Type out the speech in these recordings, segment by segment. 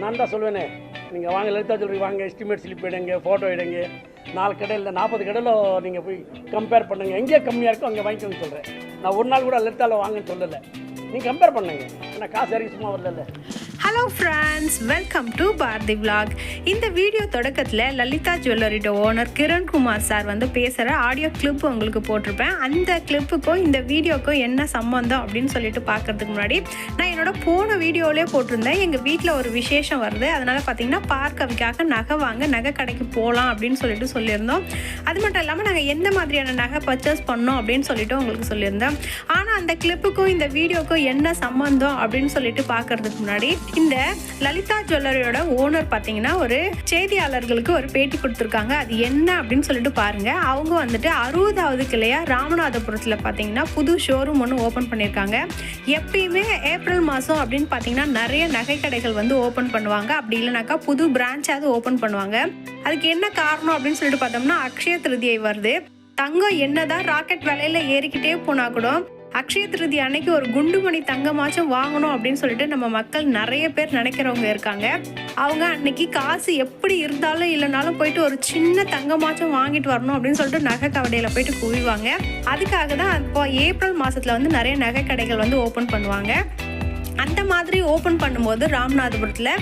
நான் தான் சொல்லுவேனே நீங்கள் வாங்க லலிதா ஜுவல்லரி வாங்க எஸ்டிமேட் ஸ்லிப் எடுங்க ஃபோட்டோ எடுங்க. நாலு கடையில் நாற்பது கடையில் நீங்கள் போய் கம்பேர் பண்ணுங்க. எங்கே கம்மியாக இருக்கோ அங்கே வாங்கிக்கோங்க சொல்கிறேன் நான் ஒரு நாள் கூட லலிதாவில் வாங்கன்னு சொல்லலை. நீங்கள் கம்பேர் பண்ணுங்க. ஏன்னா காசு இறங்கி சும்மா வரல hello friends welcome to Bharathi vlog. இந்த வீடியோ தொடக்கத்தில் லலிதா ஜுவல்லரியோட ஓனர் கிரண்குமார் சார் வந்து பேசுகிற ஆடியோ கிளிப் உங்களுக்கு போட்டிருப்பேன். அந்த கிளிப்புக்கும் இந்த வீடியோக்கும் என்ன சம்மந்தம் அப்படின்னு சொல்லிட்டு பார்க்கறதுக்கு முன்னாடி நான் என்னோட போன வீடியோவிலே போட்டிருந்தேன். எங்கள் வீட்டில் ஒரு விசேஷம் வருது. அதனால் பார்த்தீங்கன்னா பார்க்கவிக்காக நகை வாங்க நகை கடைக்கு போகலாம் அப்படின்னு சொல்லிட்டு சொல்லியிருந்தோம். அது மட்டும் இல்லாமல் நாங்கள் எந்த மாதிரியான நகை பர்ச்சேஸ் பண்ணோம் அப்படின்னு சொல்லிட்டு உங்களுக்கு சொல்லியிருந்தேன். ஆனால் அந்த கிளிப்புக்கும் இந்த வீடியோக்கும் என்ன சம்மந்தம் அப்படின்னு சொல்லிட்டு பார்க்கறதுக்கு முன்னாடி இந்த லலிதா ஜுவல்லரியோட ஓனர் பார்த்தீங்கன்னா ஒரு செய்தியாளர்களுக்கு ஒரு பேட்டி கொடுத்துருக்காங்க. அது என்ன அப்படின்னு சொல்லிட்டு பாருங்க. அவங்க வந்துட்டு அறுபதாவது கிளையா ராமநாதபுரத்தில் பார்த்தீங்கன்னா புது ஷோரூம் ஒன்று ஓப்பன் பண்ணியிருக்காங்க எப்பயுமே ஏப்ரல் மாதம் அப்படின்னு பார்த்தீங்கன்னா நிறைய நகை கடைகள் வந்து ஓப்பன் பண்ணுவாங்க. அப்படி இல்லைனாக்கா புது பிரான்ச்சாவது ஓப்பன் பண்ணுவாங்க. அதுக்கு என்ன காரணம் அப்படின்னு சொல்லிட்டு பார்த்தோம்னா அக்ஷய திருதியை வருது. தங்கம் என்னதான் ராக்கெட் விலையில ஏறிக்கிட்டே போனா கூட அக்ஷய திருதி அன்னைக்கு ஒரு குண்டுமணி தங்கமாச்சும் வாங்கணும் அப்படின்னு சொல்லிட்டு நம்ம மக்கள் நிறைய பேர் நினைக்கிறவங்க இருக்காங்க. அவங்க அன்னைக்கு காசு எப்படி இருந்தாலும் இல்லைனாலும் போயிட்டு ஒரு சின்ன தங்கமாச்சும் வாங்கிட்டு வரணும் அப்படின்னு சொல்லிட்டு நகை கவடையில போயிட்டு குவிவாங்க. அதுக்காக தான் இப்போ ஏப்ரல் மாசத்துல வந்து நிறைய நகை கடைகள் வந்து ஓப்பன் பண்ணுவாங்க. அந்த மாதிரி ஓப்பன் பண்ணும்போது ராமநாதபுரத்தில்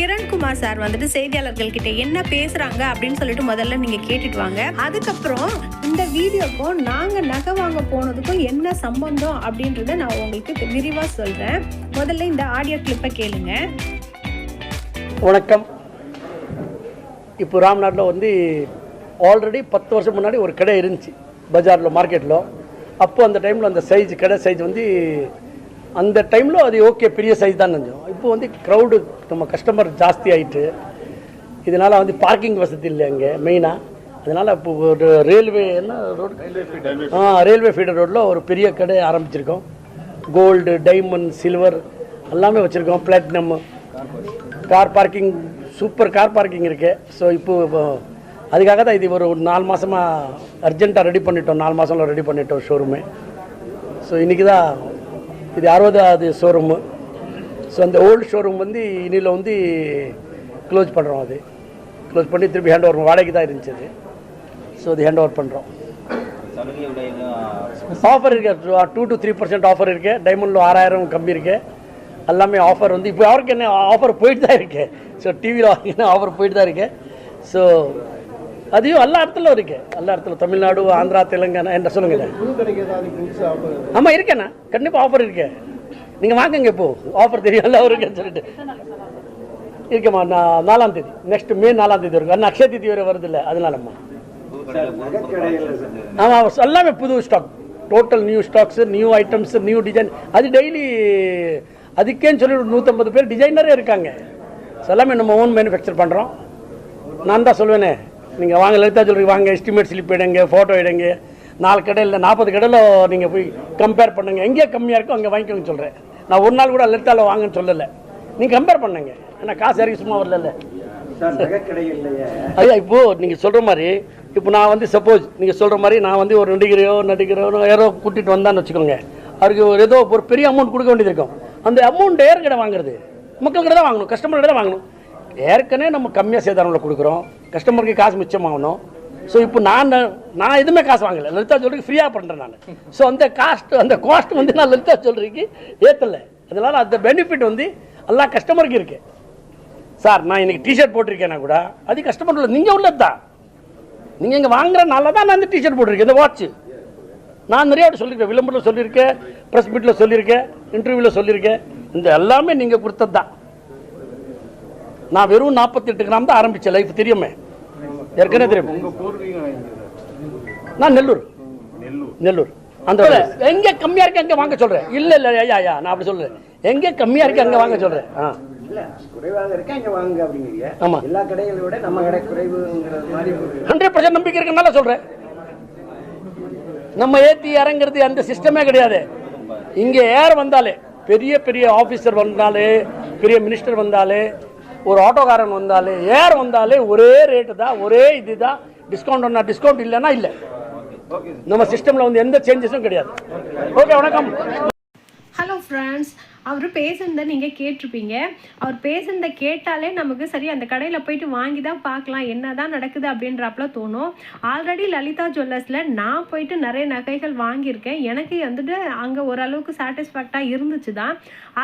கிரண்குமார் சார் வந்துட்டு செய்தியாளர்கள் கிட்ட என்ன பேசுறாங்க அப்படின்னு சொல்லிட்டு முதல்ல நீங்க கேட்டுட்டு வாங்க. அதுக்கப்புறம் இந்த வீடியோக்கும் நாங்க நகை வாங்க போனதுக்கும் என்ன சம்பந்தம் அப்படின்றத நான் உங்களுக்கு விரிவா சொல்றேன். முதல்ல இந்த ஆடியோ கிளிப்பை கேளுங்க. வணக்கம். இப்போ ராம்நாட்டில் வந்து ஆல்ரெடி பத்து வருஷம் முன்னாடி ஒரு கடை இருந்துச்சு பஜாரில் மார்க்கெட்டில் அப்போது அந்த டைமில் அந்த சைஸ் கடை சைஸ் வந்து அந்த டைமில் அது ஓகே பெரிய சைஸ் தான் நினைச்சோம் இப்போ வந்து க்ரௌடு நம்ம கஸ்டமர் ஜாஸ்தி ஆயிட்டு இதனால் வந்து பார்க்கிங் வசதி இல்லை அங்கே மெயினாக அதனால் இப்போ ஒரு ரயில்வே என்ன ரோடு ஆ ரயில்வே ஃபீடர் ரோட்டில் ஒரு பெரிய கடை ஆரம்பிச்சிருக்கோம். கோல்டு டைமண்ட் சில்வர் எல்லாமே வச்சுருக்கோம் platinum car parking super car parking இருக்கு. ஸோ இப்போ அதுக்காக தான் இது ஒரு நாலு மாதமாக அர்ஜென்ட்டாக ரெடி பண்ணிட்டோம். நாலு மாதம்ல ரெடி பண்ணிட்டோம் ஷோரூமு ஸோ இன்றைக்கி தான் இது அறுபதாவது ஷோரூமு ஸோ அந்த ஓல்டு ஷோரூம் வந்து இன்னில் வந்து க்ளோஸ் பண்ணுறோம் அது. க்ளோஸ் பண்ணி திருப்பி ஹேண்ட் ஓவர் வாடகைக்கு தான் இருந்துச்சு அது. ஸோ அது ஹேண்ட் ஓவர் பண்ணுறோம் ஆஃபர் இருக்கு. Two to three percent offer இருக்கு. டைமண்டில் ஆறாயிரம் கம்மி இருக்கு. எல்லாமே ஆஃபர் வந்து இப்போ அவருக்கு என்ன ஆஃபர் போயிட்டு தான் இருக்கு. ஸோ டிவியில் வாங்கினா ஆஃபர் போயிட்டு தான் இருக்கு. ஸோ அதையும் எல்லா இடத்துல இருக்கு. எல்லா இடத்துல தமிழ்நாடு ஆந்திரா தெலுங்கானா என்ன சொல்லுங்க ஆமாம் இருக்கேண்ணா. கண்டிப்பாக ஆஃபர் இருக்கு. நீங்கள் வாங்குங்க இப்போ ஆஃபர் தெரியும் எல்லாம் இருக்குன்னு சொல்லிட்டு. இருக்கேம்மா நான் நாலாம் தேதி. நெக்ஸ்ட் மே நாலாம் தேதி இருக்கும் அண்ணா அக்ஷய தேதி வரை வருது இல்லை அதனாலம்மா. ஆமாம் எல்லாமே புது stock total new stocks new items new design அது டெய்லி அதுக்கேன்னு சொல்லி ஒரு நூற்றம்பது பேர் டிசைனரே இருக்காங்க. எல்லாமே நம்ம ஓன் மேனுஃபேக்சர் பண்ணுறோம் நான் தான் சொல்லுவேனே நீங்கள் வாங்க லலிதா ஜுவல்லரி வாங்க எஸ்டிமேட் ஸ்லிப் எடுங்க ஃபோட்டோ எடுங்க. நாலு கடையில் நாற்பது கடையில் நீங்கள் போய் கம்பேர் பண்ணுங்கள் எங்கே கம்மியாக இருக்கோ அங்கே வாங்கிக்கோங்க சொல்கிறேன் நான் ஒரு நாள் கூட லலிதாவில் வாங்கன்னு சொல்லலை. நீங்கள் கம்பேர் பண்ணுங்க. ஏன்னா காசு இறங்கி சும்மா வரல ஐயா இப்போ நீங்க சொல்ற மாதிரி இப்போ நான் வந்து சப்போஸ் நீங்க சொல்ற மாதிரி நான் வந்து ஒரு நடிகரையோ நடிகரோ யாரோ கூட்டிட்டு வந்தான்னு வச்சுக்கோங்க. அவருக்கு ஒரு ஏதோ ஒரு பெரிய அமௌண்ட் கொடுக்க வேண்டியது இருக்கும். அந்த அமௌண்ட் ஏற்கனவே வாங்குறது? மக்கள் கிட்ட தான் வாங்கணும். கஸ்டமர் கிட்ட தான் வாங்கணும். ஏற்கனவே நம்ம கம்மியாக சேதாரங்களை கொடுக்குறோம். கஸ்டமருக்கு காசு மிச்சமாகணும். ஸோ இப்போ நான் நான் எதுவுமே காசு வாங்கலை. லலிதா ஜுவல்லரிக்கு ஃப்ரீயாக பண்ணுறேன் நான். ஸோ அந்த காஸ்ட் அந்த காஸ்ட் வந்து நான் லலிதா ஜுவல்லரிக்கு ஏற்றலை அதனால அந்த பெனிஃபிட் வந்து எல்லா கஸ்டமருக்கு இருக்குது சார் நான் இன்னைக்கு டிஷர்ட் போட்டிருக்கேன்னா கூட அது கஸ்டமர் உள்ள நீங்கள் உள்ளது? தான் நீங்கள் இங்கே வாங்குறனால தான் நான் இந்த டிஷர்ட் போட்டிருக்கேன் இந்த வாட்ச் நான் நிறைய சொல்லியிருக்கேன் விளம்பரத்தில் சொல்லியிருக்கேன் ப்ரெஸ் மீட்டில் சொல்லியிருக்கேன் இன்டர்வியூவில் சொல்லியிருக்கேன் இந்த எல்லாமே நீங்கள் கொடுத்தது தான் நான் வெறும் நாற்பத்தெட்டு கிராம் தான் ஆரம்பித்தேன் லைஃப் தெரியுமே? ஏற்கனவே தெரியும். நான் நெல்லூர். நெல்லூர். அந்த எங்க கம்மியா இருக்கு அங்க வாங்க சொல்றேன். இல்ல இல்ல ஐயா ஐயா நான் அப்படி சொல்றேன் எங்க கம்மியா இருக்கு அங்க வாங்க சொல்றேன். ஆ. இல்ல குறைவாக இருக்கா இங்க வாங்க அப்படிங்கிறீங்க. ஆமா. எல்லா கடைகளை விட நம்ம கடை குறைவுங்கிறது மாதிரி ஒரு ஹண்ட்ரட் பர்சன்ட் நம்பிக்கை இருக்குனால சொல்றேன். நம்ம ஏத்தி இறங்குறது அந்த சிஸ்டமே கிடையாது. இங்க ஏர் வந்தாலே பெரிய பெரிய ஆபீசர் வந்தாலே பெரிய மினிஸ்டர் வந்தாலே ஒரு ஆட்டோக்காரன் வந்தாலே ஏர் வந்தாலே ஒரே ரேட்டு தான் ஒரே இதுதான். டிஸ்கவுண்ட் ஒன்றா டிஸ்கவுண்ட் இல்லைன்னா இல்லை. நம்ம சிஸ்டம்ல வந்து எந்த சேஞ்சஸும் கிடையாது. ஓகே வணக்கம். ஹலோ ஃப்ரெண்ட்ஸ் அவர் பேசுனதை நீங்கள் கேட்டிருப்பீங்க. அவர் பேசுனதை கேட்டாலே நமக்கு சரி அந்த கடையில் போயிட்டு வாங்கி தான் பார்க்கலாம் என்ன தான் நடக்குது அப்படின்றப்பல தோணும். ஆல்ரெடி லலிதா ஜுவல்லர்ஸில் நான் போயிட்டு நிறைய நகைகள் வாங்கியிருக்கேன். எனக்கு வந்துட்டு அங்கே ஓரளவுக்கு சாட்டிஸ்ஃபேக்டாக இருந்துச்சு தான்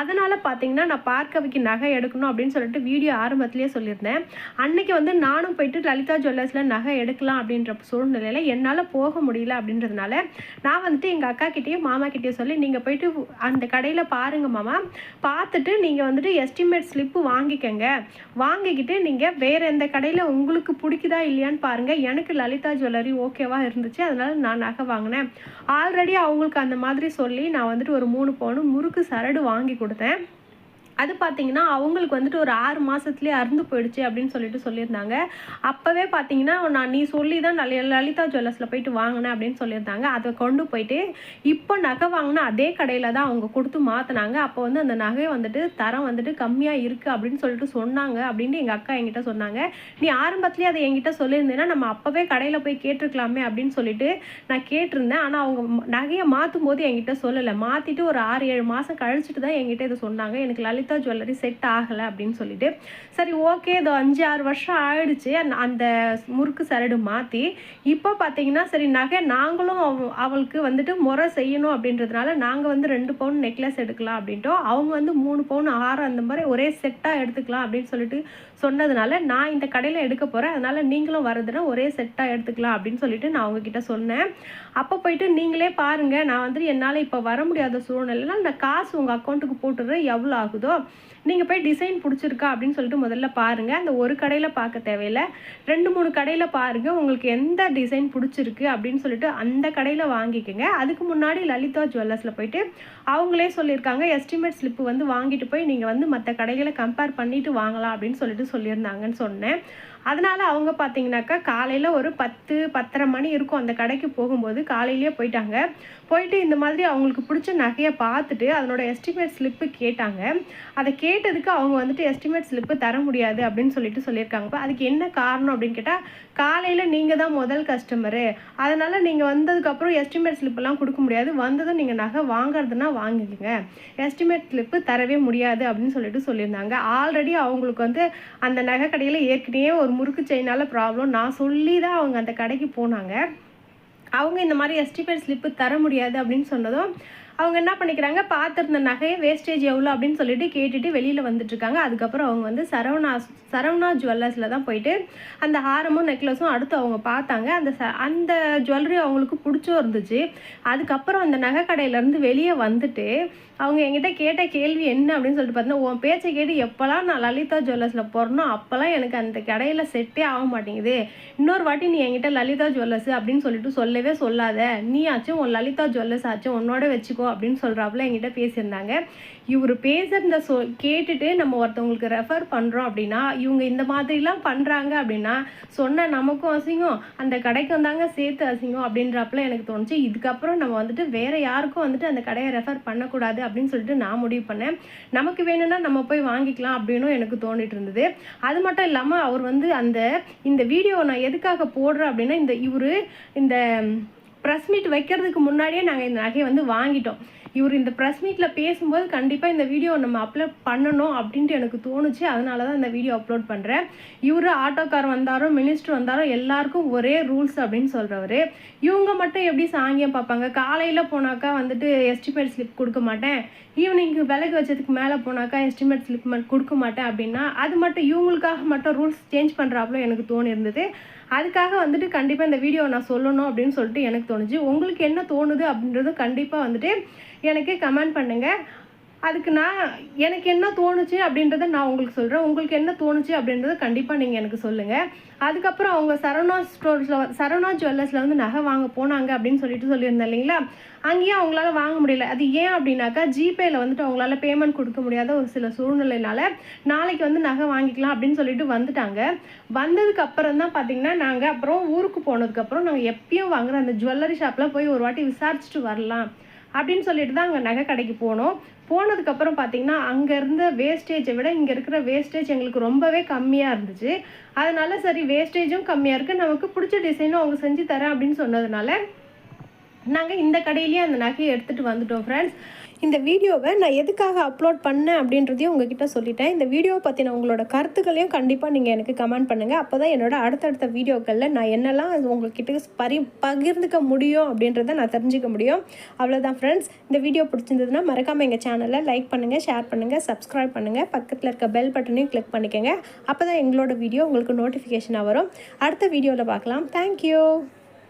அதனால் பார்த்தீங்கன்னா நான் பார்க்கவைக்கு நகை எடுக்கணும் அப்படின்னு சொல்லிட்டு வீடியோ ஆரம்பத்திலேயே சொல்லியிருந்தேன். அன்னைக்கு வந்து நானும் போயிட்டு லலிதா ஜுவல்லர்ஸில் நகை எடுக்கலாம் அப்படின்ற சூழ்நிலையில் என்னால் போக முடியல அப்படின்றதுனால நான் வந்துட்டு எங்கள் அக்கா கிட்டேயும் மாமா கிட்டேயும் சொல்லி நீங்கள் போயிட்டு அந்த கடையில் பாருங்க மாமா. பார்த்துட்டு நீங்கள் வந்துட்டு எஸ்டிமேட் ஸ்லிப்பு வாங்கிக்கங்க. வாங்கிக்கிட்டு நீங்கள் வேறு எந்த கடையில் உங்களுக்கு பிடிக்குதா இல்லையான்னு பாருங்கள் எனக்கு லலிதா ஜுவல்லரி ஓகேவா இருந்துச்சு. அதனால் நான் நகை வாங்கினேன். ஆல்ரெடி அவங்களுக்கு அந்த மாதிரி சொல்லி நான் வந்துட்டு ஒரு மூணு பவுன் முறுக்கு சரடு வாங்கி கொடுத்தேன். அது பார்த்தீங்கன்னா அவங்களுக்கு வந்துட்டு ஒரு ஆறு மாதத்துலேயே அறுந்து போயிடுச்சு அப்படின்னு சொல்லிட்டு சொல்லியிருந்தாங்க. அப்போவே பார்த்தீங்கன்னா நான் நீ சொல்லி தான் லலிதா ஜுவல்லர்ஸில் போயிட்டு வாங்கினேன் அப்படின்னு சொல்லியிருந்தாங்க. அதை கொண்டு போயிட்டு இப்போ நகை வாங்கினா அதே கடையில் தான் அவங்க கொடுத்து மாற்றினாங்க அப்போ வந்து அந்த நகை வந்துட்டு தரம் வந்துட்டு கம்மியாக இருக்குது அப்படின்னு சொல்லிட்டு சொன்னாங்க அப்படின்னு எங்கள் அக்கா என்கிட்ட சொன்னாங்க. நீ ஆரம்பத்துலேயே அதை என்கிட்ட சொல்லியிருந்தேன்னா நம்ம அப்போவே கடையில் போய் கேட்டிருக்கலாமே அப்படின்னு சொல்லிட்டு நான் கேட்டிருந்தேன். ஆனால் அவங்க நகையை மாற்றும் போது என்கிட்ட சொல்லலை. மாற்றிட்டு ஒரு ஆறு ஏழு மாதம் கழிச்சிட்டு தான் என்கிட்ட இதை சொன்னாங்க. எனக்கு லலிதா ஜுவல்லரி செட் ஆகலை அப்படின்னு சொல்லிட்டு. சரி ஓகே இது அஞ்சு ஆறு வருஷம் ஆயிடுச்சு. அந்த- முறுக்கு சரடு மாற்றி இப்போ பார்த்தீங்கன்னா சரி நகை நாங்களும் அவ- அவளுக்கு வந்துட்டு முறை செய்யணும் அப்படின்றதுனால நாங்கள் வந்து ரெண்டு பவுன் நெக்லஸ் எடுக்கலாம் அப்படின்ட்டோம். அவங்க வந்து மூணு பவுன் ஆறு அந்த மாதிரி ஒரே செட்டாக எடுத்துக்கலாம் அப்படின்னு சொல்லிட்டு சொன்னதுனால நான் இந்த கடையில் எடுக்க போகிறேன் அதனால நீங்களும் வரதுன்னா ஒரே செட்டாக எடுத்துக்கலாம் அப்படின்னு சொல்லிட்டு நான் அவங்கக்கிட்ட சொன்னேன். அப்போ போயிட்டு நீங்களே பாருங்கள் நான் வந்துட்டு என்னால் இப்போ வர முடியாத சூழ்நிலைனா நான் காசு உங்கள் அக்கௌண்ட்டுக்கு போட்டுடுறேன். எவ்வளோ ஆகுதோ நீங்கள் போய் டிசைன் பிடிச்சிருக்கா அப்படின்னு சொல்லிட்டு முதல்ல பாருங்கள் அந்த ஒரு கடையில் பார்க்க தேவையில்லை. ரெண்டு மூணு கடையில் பாருங்கள் உங்களுக்கு எந்த டிசைன் பிடிச்சிருக்கு அப்படின்னு சொல்லிட்டு அந்த கடையில் வாங்கிக்கோங்க. அதுக்கு முன்னாடி லலிதா ஜுவல்லர்ஸில் போயிட்டு அவங்களே சொல்லியிருக்காங்க எஸ்டிமேட் ஸ்லிப்பு வந்து வாங்கிட்டு போய் நீங்கள் வந்து மற்ற கடைகளை கம்பேர் பண்ணிவிட்டு வாங்கலாம் அப்படின்னு சொல்லிட்டு சொல்லியிருந்தாங்கன்னு சொன்னேன். அதனால் அவங்க பார்த்தீங்கன்னாக்கா காலையில் ஒரு பத்து பத்தரை மணி இருக்கும் அந்த கடைக்கு போகும்போது காலையிலேயே போயிட்டாங்க. போயிட்டு இந்த மாதிரி அவங்களுக்கு பிடிச்ச நகையை பார்த்துட்டு அதனோட எஸ்டிமேட் ஸ்லிப்பு கேட்டாங்க. அதை கேட்டதுக்கு அவங்க வந்துட்டு எஸ்டிமேட் ஸ்லிப்பு தர முடியாது அப்படின்னு சொல்லிட்டு சொல்லியிருக்காங்க. அதுக்கு என்ன காரணம் அப்படின்னு கேட்டால் காலையில் நீங்கள் தான் முதல் கஸ்டமரு அதனால் நீங்கள் வந்ததுக்கப்புறம் எஸ்டிமேட் ஸ்லிப்பெல்லாம் கொடுக்க முடியாது. வந்ததும் நீங்கள் நகை வாங்குறதுனா வாங்கிக்கோங்க எஸ்டிமேட் ஸ்லிப்பு தரவே முடியாது அப்படின்னு சொல்லிட்டு சொல்லியிருந்தாங்க. ஆல்ரெடி அவங்களுக்கு வந்து அந்த நகை கடையில் ஏற்கனவே ஒரு முறுக்கு செயினால் ப்ராப்ளம் நான் சொல்லி தான் அவங்க அந்த கடைக்கு போனாங்க. அவங்க இந்த மாதிரி எஸ்டிமேட் ஸ்லிப்பு தர முடியாது அப்படின்னு சொன்னதும் அவங்க என்ன பண்ணிக்கிறாங்க? பார்த்துருந்த நகையை வேஸ்டேஜ் எவ்வளோ அப்படின்னு சொல்லிட்டு கேட்டுட்டு வெளியில் வந்துட்டுருக்காங்க. அதுக்கப்புறம் அவங்க வந்து சரவணா சரவணா ஜுவல்லர்ஸில் தான் போயிட்டு அந்த ஹாரமும் நெக்லஸும் அடுத்து அவங்க பார்த்தாங்க. அந்த ச அந்த ஜுவல்லரி அவங்களுக்கு பிடிச்சும் இருந்துச்சு. அதுக்கப்புறம் அந்த நகை கடையிலேருந்து வெளியே வந்துட்டு அவங்க என்கிட்ட கேட்ட கேள்வி என்ன அப்படின்னு சொல்லிட்டு பார்த்தீங்கன்னா உன் பேச்சை கேட்டு எப்போல்லாம் நான் லலிதா ஜுவல்லர்ஸில் போகிறனோ அப்போல்லாம் எனக்கு அந்த கடையில் செட்டே ஆக மாட்டேங்குது. இன்னொரு வாட்டி நீ என்கிட்ட லலிதா ஜுவல்லர்ஸ் அப்படின்னு சொல்லிட்டு சொல்லவே சொல்லாத. நீ ஆச்சும் உன் லலிதா ஜுவல்லர்ஸ் ஆச்சும் உன்னோட வச்சுக்கோ அப்படின்னு சொல்கிறாப்புல என்கிட்ட பேசியிருந்தாங்க. இவர் பேசுகிறத சொ கேட்டுட்டு நம்ம ஒருத்தவங்களுக்கு ரெஃபர் பண்ணுறோம் அப்படின்னா இவங்க இந்த மாதிரிலாம் பண்ணுறாங்க அப்படின்னா சொன்ன நமக்கும் அசிங்கம் அந்த கடைக்கு வந்தாங்க சேர்த்து அசிங்கம் அப்படின்றப்பல எனக்கு தோணுச்சு. இதுக்கப்புறம் நம்ம வந்துட்டு வேறு யாருக்கும் வந்துட்டு அந்த கடையை ரெஃபர் பண்ணக்கூடாது அப்படின்னு சொல்லிட்டு நான் முடிவு பண்ணேன். நமக்கு வேணும்னா நம்ம போய் வாங்கிக்கலாம் அப்படின்னும் எனக்கு தோண்டிட்டு இருந்தது. அது மட்டும் இல்லாமல் அவர் வந்து அந்த இந்த வீடியோ நான் எதுக்காக போடுறேன் அப்படின்னா இந்த இவர் இந்த ப்ரெஸ் மீட் வைக்கிறதுக்கு முன்னாடியே நாங்கள் இந்த நகையை வந்து வாங்கிட்டோம். இவர் இந்த ப்ரெஸ் மீட்டில் பேசும்போது கண்டிப்பாக இந்த வீடியோ நம்ம அப்லோட் பண்ணணும் அப்படின்ட்டு எனக்கு தோணுச்சு. அதனால தான் இந்த வீடியோ அப்லோட் பண்ணுறேன் இவர் ஆட்டோக்கார் வந்தாரோ மினிஸ்டர் வந்தாரோ எல்லாருக்கும் ஒரே ரூல்ஸ் அப்படின்னு சொல்கிறவர் இவங்க மட்டும் எப்படி சாங்கியம் பார்ப்பாங்க? காலையில் போனாக்கா வந்துட்டு எஸ்டிமேட் ஸ்லிப் கொடுக்க மாட்டேன். ஈவினிங்க்கு விலைக்கு வச்சதுக்கு மேலே போனாக்கா எஸ்டிமேட் ஸ்லிப் கொடுக்க மாட்டேன் அப்படின்னா அது மட்டும் இவங்களுக்காக மட்டும் ரூல்ஸ் சேஞ்ச் பண்ணுறாப்புல எனக்கு தோணி இருந்தது அதுக்காக வந்துட்டு கண்டிப்பாக இந்த வீடியோ நான் சொல்லணும் அப்படின்னு சொல்லிட்டு எனக்கு தோணுச்சு. உங்களுக்கு என்ன தோணுது அப்படின்றது கண்டிப்பாக வந்துட்டு எனக்கு கமெண்ட் பண்ணுங்கள் அதுக்கு நான் எனக்கு என்ன தோணுச்சு அப்படின்றத நான் உங்களுக்கு சொல்கிறேன் உங்களுக்கு என்ன தோணுச்சு அப்படின்றத கண்டிப்பாக நீங்கள் எனக்கு சொல்லுங்கள் அதுக்கப்புறம் அவங்க சரவணா ஸ்டோர்ஸில் சரவணா ஜுவல்லர்ஸில் வந்து நகை வாங்க போனாங்க அப்படின்னு சொல்லிட்டு சொல்லியிருந்தேன் இல்லைங்களா? அங்கேயும் அவங்களால வாங்க முடியல. அது ஏன் அப்படின்னாக்கா ஜிபேயில் வந்துட்டு அவங்களால பேமெண்ட் கொடுக்க முடியாத ஒரு சில சூழ்நிலையினால் நாளைக்கு வந்து நகை வாங்கிக்கலாம் அப்படின்னு சொல்லிட்டு வந்துட்டாங்க. வந்ததுக்கு அப்புறம் தான் பார்த்தீங்கன்னா நாங்கள் அப்புறம் ஊருக்கு போனதுக்கப்புறம் நாங்கள் எப்பயும் வாங்குற அந்த ஜுவல்லரி ஷாப்பில் போய் ஒரு வாட்டி விசாரிச்சுட்டு வரலாம். அப்படின்னு சொல்லிட்டு தான் அங்கே நகை கடைக்கு போனோம். போனதுக்கப்புறம் பார்த்தீங்கன்னா அங்கே இருந்த வேஸ்டேஜை விட இங்கே இருக்கிற வேஸ்டேஜ் எங்களுக்கு ரொம்பவே கம்மியாக இருந்துச்சு. அதனால சரி வேஸ்டேஜும் கம்மியாக இருக்குது நமக்கு பிடிச்ச டிசைனும் அவங்க செஞ்சு தரேன் அப்படின்னு சொன்னதுனால நாங்கள் இந்த கடையிலேயே அந்த நகையை எடுத்துகிட்டு வந்துட்டோம் ஃப்ரெண்ட்ஸ் இந்த வீடியோவை நான் எதுக்காக அப்லோட் பண்ணேன் அப்படின்றதையும் உங்ககிட்ட சொல்லிட்டேன். இந்த வீடியோவை பற்றின உங்களோட கருத்துக்களையும் கண்டிப்பாக நீங்கள் எனக்கு கமெண்ட் பண்ணுங்கள் அப்போ தான் என்னோட அடுத்தடுத்த வீடியோக்களில் நான் என்னெல்லாம் அது உங்ககிட்ட பரி பகிர்ந்துக்க முடியும் அப்படின்றத நான் தெரிஞ்சுக்க முடியும். அவ்வளோதான் ஃப்ரெண்ட்ஸ் இந்த வீடியோ பிடிச்சிருந்ததுன்னா மறக்காமல் எங்கள் சேனலை லைக் பண்ணுங்கள் ஷேர் பண்ணுங்கள் சப்ஸ்கிரைப் பண்ணுங்கள் பக்கத்தில் இருக்க பெல் பட்டனையும் கிளிக் பண்ணிக்கோங்க. அப்போ தான் எங்களோட வீடியோ உங்களுக்கு நோட்டிஃபிகேஷனாக வரும். அடுத்த வீடியோவில் பார்க்கலாம். தேங்க்யூ